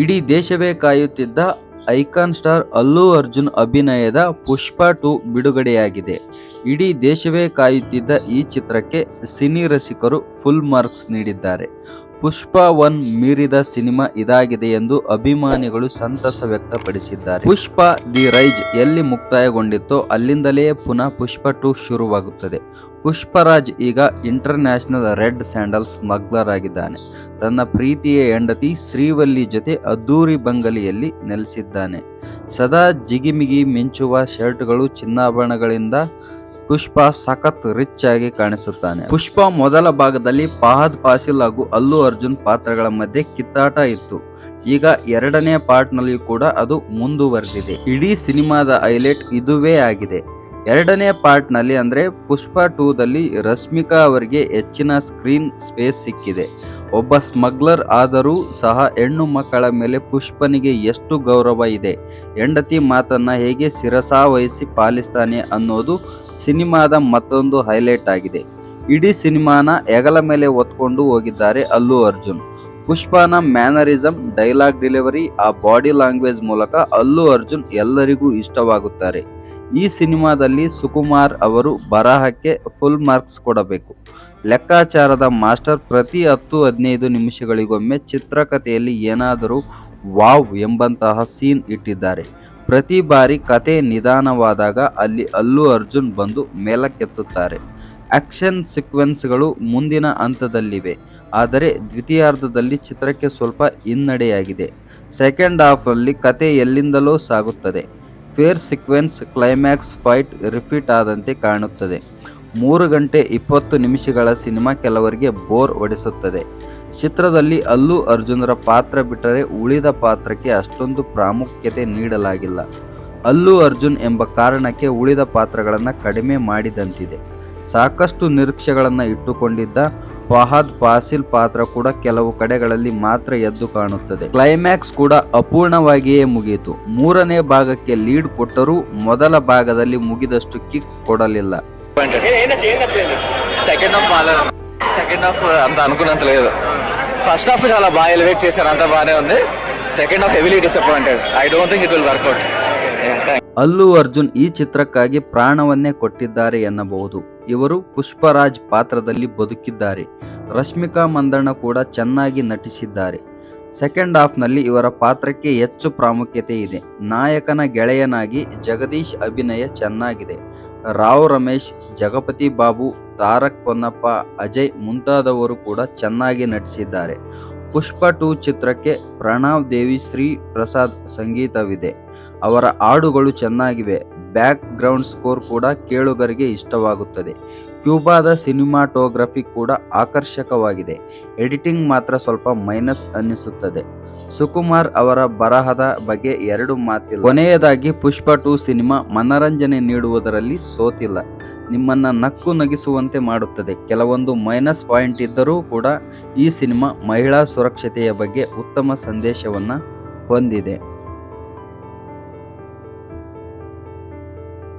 ಇಡೀ ದೇಶವೇ ಕಾಯುತ್ತಿದ್ದ ಐಕಾನ್ ಸ್ಟಾರ್ ಅಲ್ಲು ಅರ್ಜುನ್ ಅಭಿನಯದ ಪುಷ್ಪ ಟು ಬಿಡುಗಡೆಯಾಗಿದೆ. ಇಡೀ ದೇಶವೇ ಕಾಯುತ್ತಿದ್ದ ಈ ಚಿತ್ರಕ್ಕೆ ಸಿನಿ ರಸಿಕರು ಫುಲ್ ಮಾರ್ಕ್ಸ್ ನೀಡಿದ್ದಾರೆ. ಪುಷ್ಪ ಒನ್ ಮೀರಿದ ಸಿನಿಮಾ ಇದಾಗಿದೆ ಎಂದು ಅಭಿಮಾನಿಗಳು ಸಂತಸ ವ್ಯಕ್ತಪಡಿಸಿದ್ದಾರೆ. ಪುಷ್ಪ ದಿ ರೈಜ್ ಎಲ್ಲಿ ಮುಕ್ತಾಯಗೊಂಡಿತ್ತೋ ಅಲ್ಲಿಂದಲೇ ಪುನಃ ಪುಷ್ಪ ಟು ಶುರುವಾಗುತ್ತದೆ. ಪುಷ್ಪರಾಜ್ ಈಗ international red sandal smuggler ಆಗಿದ್ದಾನೆ ತನ್ನ ಪ್ರೀತಿಯ ಹೆಂಡತಿ ಶ್ರೀವಲ್ಲಿ ಜೊತೆ ಅದ್ದೂರಿ ಬಂಗಲಿಯಲ್ಲಿ ನೆಲೆಸಿದ್ದಾನೆ. ಸದಾ ಜಿಗಿಮಿಗಿ ಮಿಂಚುವ ಶರ್ಟ್ಗಳು, ಚಿನ್ನಾಭರಣಗಳಿಂದ ಪುಷ್ಪ ಸಖತ್ ರಿಚ್ ಆಗಿ ಕಾಣಿಸುತ್ತಾನೆ. ಪುಷ್ಪ ಮೊದಲ ಭಾಗದಲ್ಲಿ ಫಹದ್, ಫಾಸಿಲ್ ಹಾಗೂ ಅಲ್ಲು ಅರ್ಜುನ್ ಪಾತ್ರಗಳ ಮಧ್ಯೆ ಕಿತ್ತಾಟ ಇತ್ತು. ಈಗ ಎರಡನೇ ಪಾರ್ಟ್ ನಲ್ಲಿಯೂ ಕೂಡ ಅದು ಮುಂದುವರೆದಿದೆ. ಇಡೀ ಸಿನಿಮಾದ ಹೈಲೈಟ್ ಇದುವೇ ಆಗಿದೆ. ಎರಡನೇ ಪಾರ್ಟ್ನಲ್ಲಿ ಅಂದ್ರೆ ಪುಷ್ಪ ಟೂದಲ್ಲಿ ರಶ್ಮಿಕಾ ಅವರಿಗೆ ಹೆಚ್ಚಿನ ಸ್ಕ್ರೀನ್ ಸ್ಪೇಸ್ ಸಿಕ್ಕಿದೆ. ಒಬ್ಬ ಸ್ಮಗ್ಲರ್ ಆದರೂ ಸಹ ಹೆಣ್ಣು ಮಕ್ಕಳ ಮೇಲೆ ಪುಷ್ಪನಿಗೆ ಎಷ್ಟು ಗೌರವ ಇದೆ? ಹೆಂಡತಿ ಮಾತನ್ನ ಹೇಗೆ ಶಿರಸಾವಹಿಸಿ ಪಾಲಿಸ್ತಾನೆ ಅನ್ನೋದು ಸಿನಿಮಾದ ಮತ್ತೊಂದು ಹೈಲೈಟ್ ಆಗಿದೆ. ಇಡೀ ಸಿನಿಮಾನ ಹೆಗಲ ಮೇಲೆ ಒತ್ಕೊಂಡು ಹೋಗಿದ್ದಾರೆ ಅಲ್ಲು ಅರ್ಜುನ್. ಪುಷ್ಪನ ಮ್ಯಾನರಿಸಮ್ ಡೈಲಾಗ್ ಡೆಲಿವರಿ ಆ ಬಾಡಿ ಲ್ಯಾಂಗ್ವೇಜ್ ಮೂಲಕ ಅಲ್ಲು ಅರ್ಜುನ್ ಎಲ್ಲರಿಗೂ ಇಷ್ಟವಾಗುತ್ತಾರೆ. ಈ ಸಿನಿಮಾದಲ್ಲಿ ಸುಕುಮಾರ್ ಅವರು ಬರಹಕ್ಕೆ ಫುಲ್ ಮಾರ್ಕ್ಸ್ ಕೊಡಬೇಕು. ಲೆಕ್ಕಾಚಾರದ ಮಾಸ್ಟರ್ ಪ್ರತಿ ಹತ್ತು ಹದಿನೈದು ನಿಮಿಷಗಳಿಗೊಮ್ಮೆ ಚಿತ್ರಕಥೆಯಲ್ಲಿ ಏನಾದರೂ ವಾವ್ ಎಂಬಂತಹ ಸೀನ್ ಇಟ್ಟಿದ್ದಾರೆ. ಪ್ರತಿ ಬಾರಿ ಕತೆ ನಿಧಾನವಾದಾಗ ಅಲ್ಲಿ ಅಲ್ಲು ಅರ್ಜುನ್ ಬಂದು ಮೇಲಕ್ಕೆತ್ತುತ್ತಾರೆ. ಆಕ್ಷನ್ ಸೀಕ್ವೆನ್ಸ್ಗಳು ಮುಂದಿನ ಹಂತದಲ್ಲಿವೆ, ಆದರೆ ದ್ವಿತೀಯಾರ್ಧದಲ್ಲಿ ಚಿತ್ರಕ್ಕೆ ಸ್ವಲ್ಪ ಹಿನ್ನಡೆಯಾಗಿದೆ. ಸೆಕೆಂಡ್ ಹಾಫಲ್ಲಿ ಕತೆ ಎಲ್ಲಿಂದಲೋ ಸಾಗುತ್ತದೆ. Fair sequence climax fight repeat ಆದಂತೆ ಕಾಣುತ್ತದೆ. ಮೂರು ಗಂಟೆ ಇಪ್ಪತ್ತು ನಿಮಿಷಗಳ ಸಿನಿಮಾ ಕೆಲವರಿಗೆ ಬೋರ್ ಹೊಡೆಸುತ್ತದೆ. ಚಿತ್ರದಲ್ಲಿ ಅಲ್ಲು ಅರ್ಜುನರ ಪಾತ್ರ ಬಿಟ್ಟರೆ ಉಳಿದ ಪಾತ್ರಕ್ಕೆ ಅಷ್ಟೊಂದು ಪ್ರಾಮುಖ್ಯತೆ ನೀಡಲಾಗಿಲ್ಲ. ಅಲ್ಲು ಅರ್ಜುನ್ ಎಂಬ ಕಾರಣಕ್ಕೆ ಉಳಿದ ಪಾತ್ರಗಳನ್ನು ಕಡಿಮೆ ಮಾಡಿದಂತಿದೆ. ಸಾಕಷ್ಟು ನಿರೀಕ್ಷೆಗಳನ್ನು ಇಟ್ಟುಕೊಂಡಿದ್ದ ಫಹದ್ ಫಾಸಿಲ್ ಪಾತ್ರ ಕೂಡ ಕೆಲವು ಕಡೆಗಳಲ್ಲಿ ಮಾತ್ರ ಎದ್ದು ಕಾಣುತ್ತದೆ. ಕ್ಲೈಮ್ಯಾಕ್ಸ್ ಕೂಡ ಅಪೂರ್ಣವಾಗಿಯೇ ಮುಗಿಯಿತು. ಮೂರನೇ ಭಾಗಕ್ಕೆ ಲೀಡ್ ಕೊಟ್ಟರೂ ಮೊದಲ ಭಾಗದಲ್ಲಿ ಮುಗಿದಷ್ಟು ಕಿಕ್ ಕೊಡಲಿಲ್ಲ. Second half second second half first అనుకున్నంత లేదు ఫస్ట్ హాఫ్ చాలా బాగా ఎలివేట్ చేశారు అంత బాగానే ఉంది. Second half heavily disappointed I don't think it will Allu Arjun ಈ ಚಿತ್ರಕ್ಕಾಗಿ ಪ್ರಾಣವನ್ನೇ ಕೊಟ್ಟಿದ್ದಾರೆ ಎನ್ನಬಹುದು. ಇವರು ಪುಷ್ಪರಾಜ್ ಪಾತ್ರದಲ್ಲಿ ಬದುಕಿದ್ದಾರೆ. ರಶ್ಮಿಕಾ ಮಂದಣ್ಣ ಕೂಡ ಚೆನ್ನಾಗಿ ನಟಿಸಿದ್ದಾರೆ. ಸೆಕೆಂಡ್ ಹಾಫ್ನಲ್ಲಿ ಇವರ ಪಾತ್ರಕ್ಕೆ ಹೆಚ್ಚು ಪ್ರಾಮುಖ್ಯತೆ ಇದೆ. ನಾಯಕನ ಗೆಳೆಯನಾಗಿ ಜಗದೀಶ್ ಅಭಿನಯ ಚೆನ್ನಾಗಿದೆ. ರಾವ್ ರಮೇಶ್, ಜಗಪತಿ ಬಾಬು, ತಾರಕ್ ಪೊನ್ನಪ್ಪ, ಅಜಯ್ ಮುಂತಾದವರು ಕೂಡ ಚೆನ್ನಾಗಿ ನಟಿಸಿದ್ದಾರೆ. ಪುಷ್ಪ ಟು ಚಿತ್ರಕ್ಕೆ ಪ್ರಣವ್ ದೇವಿ ಶ್ರೀ ಪ್ರಸಾದ್ ಸಂಗೀತವಿದೆ. ಅವರ ಹಾಡುಗಳು ಚೆನ್ನಾಗಿವೆ. ಬ್ಯಾಕ್ ಗ್ರೌಂಡ್ ಸ್ಕೋರ್ ಕೂಡ ಕೇಳುಗರಿಗೆ ಇಷ್ಟವಾಗುತ್ತದೆ. ಕ್ಯೂಬಾದ ಸಿನಿಮಾಟೋಗ್ರಫಿ ಕೂಡ ಆಕರ್ಷಕವಾಗಿದೆ. ಎಡಿಟಿಂಗ್ ಮಾತ್ರ ಸ್ವಲ್ಪ ಮೈನಸ್ ಅನ್ನಿಸುತ್ತದೆ. ಸುಕುಮಾರ್ ಅವರ ಬರಹದ ಬಗ್ಗೆ ಎರಡು ಮಾತಿಲ್ಲ. ಕೊನೆಯದಾಗಿ ಪುಷ್ಪ ಟು ಸಿನಿಮಾ ಮನರಂಜನೆ ನೀಡುವುದರಲ್ಲಿ ಸೋತಿಲ್ಲ. ನಿಮ್ಮನ್ನ ನಕ್ಕು ನಗಿಸುವಂತೆ ಮಾಡುತ್ತದೆ. ಕೆಲವೊಂದು ಮೈನಸ್ ಪಾಯಿಂಟ್ ಇದ್ದರೂ ಕೂಡ ಈ ಸಿನಿಮಾ ಮಹಿಳಾ ಸುರಕ್ಷತೆಯ ಬಗ್ಗೆ ಉತ್ತಮ ಸಂದೇಶವನ್ನು ಹೊಂದಿದೆ.